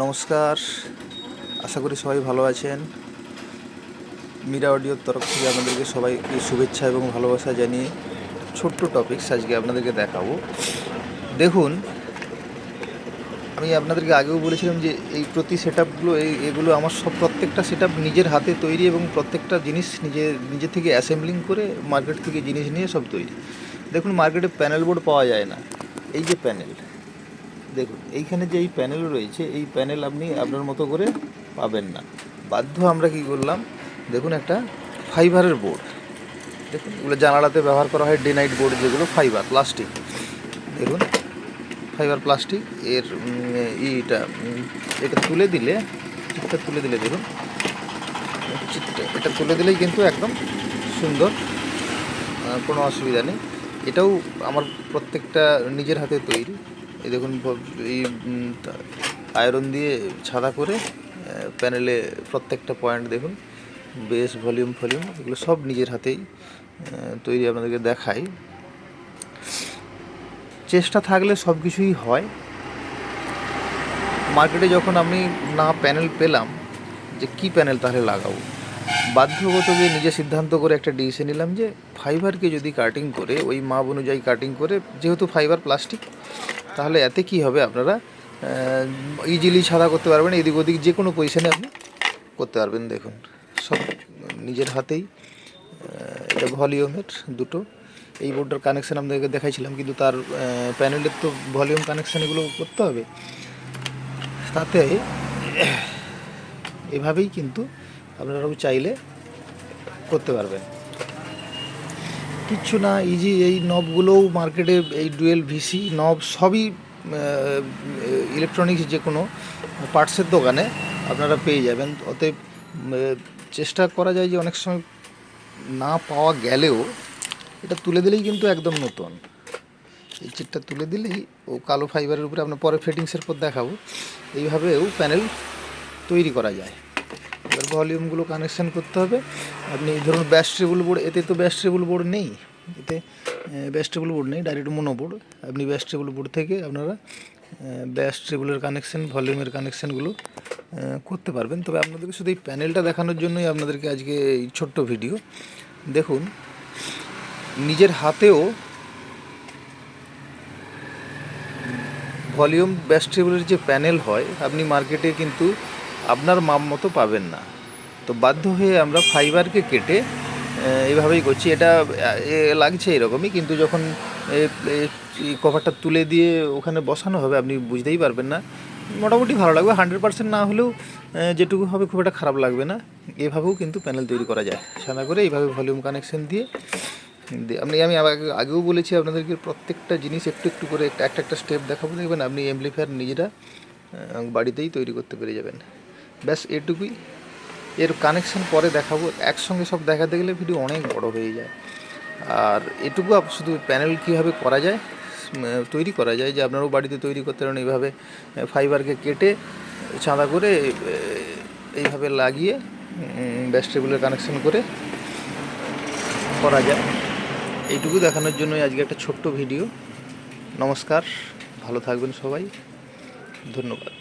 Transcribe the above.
নমস্কার। আশা করি সবাই ভালো আছেন। মীরা অডিওর তরফ থেকে আপনাদেরকে সবাইকে শুভেচ্ছা এবং ভালোবাসা জানিয়ে ছোট্ট টপিকস আজকে আপনাদেরকে দেখাবো। দেখুন, আমি আপনাদেরকে আগেও বলেছিলাম যে এই প্রতি সেট আপগুলো এই এগুলো আমার সব প্রত্যেকটা সেট নিজের হাতে তৈরি এবং প্রত্যেকটা জিনিস নিজে নিজে থেকে অ্যাসেম্বলিং করে মার্কেট থেকে জিনিস নিয়ে সব তৈরি। দেখুন মার্কেটে প্যানেল বোর্ড পাওয়া যায় না। এই যে প্যানেল দেখুন, এইখানে যে এই প্যানেল রয়েছে, এই প্যানেল আপনি আপনার মতো করে পাবেন না। বাধ্য আমরা কি করলাম, দেখুন একটা ফাইবারের বোর্ড দেখুন, এগুলো জানালাতে ব্যবহার করা হয় ডে নাইট বোর্ড যেগুলো ফাইবার প্লাস্টিক দেখুন ফাইবার প্লাস্টিক এর ইটা এটা তুলে দিলে চিটটা তুলে দিলে দেখুন চিটটা এটা তুলে দিলেই কিন্তু একদম সুন্দর কোনো অসুবিধা নেই। এটাও আমার প্রত্যেকটা নিজের হাতে তৈরি। এই দেখুন এই আয়রন দিয়ে ছাদা করে প্যানেলে প্রত্যেকটা পয়েন্ট দেখুন, বেস, ভলিউম, ফলিউম, এগুলো সব নিজের হাতেই তৈরি আপনাদেরকে দেখাই। চেষ্টা থাকলে সব কিছুই হয়। মার্কেটে যখন আমি না প্যানেল পেলাম, যে কি প্যানেল তাহলে লাগাবো? বাধ্যগত গিয়ে নিজে সিদ্ধান্ত করে একটা ডিসিশন নিলাম যে ফাইবারকে যদি কাটিং করে, ওই মাপ অনুযায়ী কাটিং করে, যেহেতু ফাইবার প্লাস্টিক তাহলে এতে কি হবে আপনারা ইজিলি ছাড়া করতে পারবেন, এদিক ওদিক যে কোনো পজিশানে আপনি করতে পারবেন, দেখুন। সব নিজের হাতেই এটা ভলিউমের দুটো। এই বোর্ডটার কানেকশান আপনাদেরকে দেখাইছিলাম, কিন্তু তার প্যানেলের তো ভলিউম কানেকশান এগুলো করতে হবে। তাতে এভাবেই কিন্তু আপনারাও চাইলে করতে পারবেন। কিচ্ছু না ইজি এই নবগুলোও মার্কেটে এই ডুয়েল ভিসি, নব সবই ইলেকট্রনিক্স যে কোনো পার্টসের দোকানে আপনারা পেয়ে যাবেন। অতএব চেষ্টা করা যায় যে অনেক সময় না পাওয়া গেলেও এটা তুলে দিলেই কিন্তু একদম নতুন। এই চিটটা তুলে দিলেই ও কালো ফাইবারের উপরে আপনার পরে ফিটিংসের পর দেখাবো। এইভাবেও প্যানেল তৈরি করা যায়। এবার ভলিউমগুলো কানেকশান করতে হবে। আপনি ধরুন ব্যাস্ট্রেবল বোর্ড এতে তো ব্যাস্ট্রেবল বোর্ড নেই। এতে ব্যাস্ট্রেবল বোর্ড নেই ডাইরেক্ট মোনো বোর্ড আপনি ব্যাস্ট্রেবল বোর্ড থেকে আপনারা ব্যাস্ট্রেবলের কানেকশান ভলিউমের কানেকশানগুলো করতে পারবেন। তবে আপনাদেরকে শুধু এই প্যানেলটা দেখানোর জন্যই আপনাদেরকে আজকে এই ছোট্ট ভিডিও দেখুন, নিজের হাতেও ভলিউম ব্যাস্ট্রেবলের যে প্যানেল হয়, আপনি মার্কেটে কিন্তু আপনার মাপ মতো পাবেন না। তো বাধ্য হয়ে আমরা ফাইবারকে কেটে আহ, এইভাবেই করছি। এটা লাগছে এরকমই কিন্তু যখন কভারটা তুলে দিয়ে ওখানে বসানো হবে আপনি বুঝতেই পারবেন না। মোটামুটি ভালো লাগবে। হান্ড্রেড পার্সেন্ট না হলেও যেটুকু হবে খুব একটা খারাপ লাগবে না। এভাবেও কিন্তু প্যানেল তৈরি করা যায়। সাদা করে এইভাবে ভলিউম কানেকশন দিয়ে আপনি আমি আগে- আগেও বলেছি আপনাদেরকে প্রত্যেকটা জিনিস একটু একটু করে একটা একটা স্টেপ দেখাবো। দেখবেন আপনি এমপ্লিফায়ার নিজেরা বাড়িতেই তৈরি করতে পেরে যাবেন। ব্যাস, এটুকুই। এর কানেকশন পরে দেখাবো। একসঙ্গে সব দেখাতে গেলে ভিডিও অনেক বড় হয়ে যায়। আর এটুকু শুধু প্যানেল কীভাবে করা যায় তৈরি করা যায়, যে আপনারাও বাড়িতে তৈরি করতে পারেন, এইভাবে ফাইবারকে কেটে, চাঁদা করে এইভাবে লাগিয়ে ব্যাস্টেবলের কানেকশন করে করা যায়। এইটুকু দেখানোর জন্যই আজকে একটা ছোট্ট ভিডিও নমস্কার, ভালো থাকবেন সবাই। ধন্যবাদ।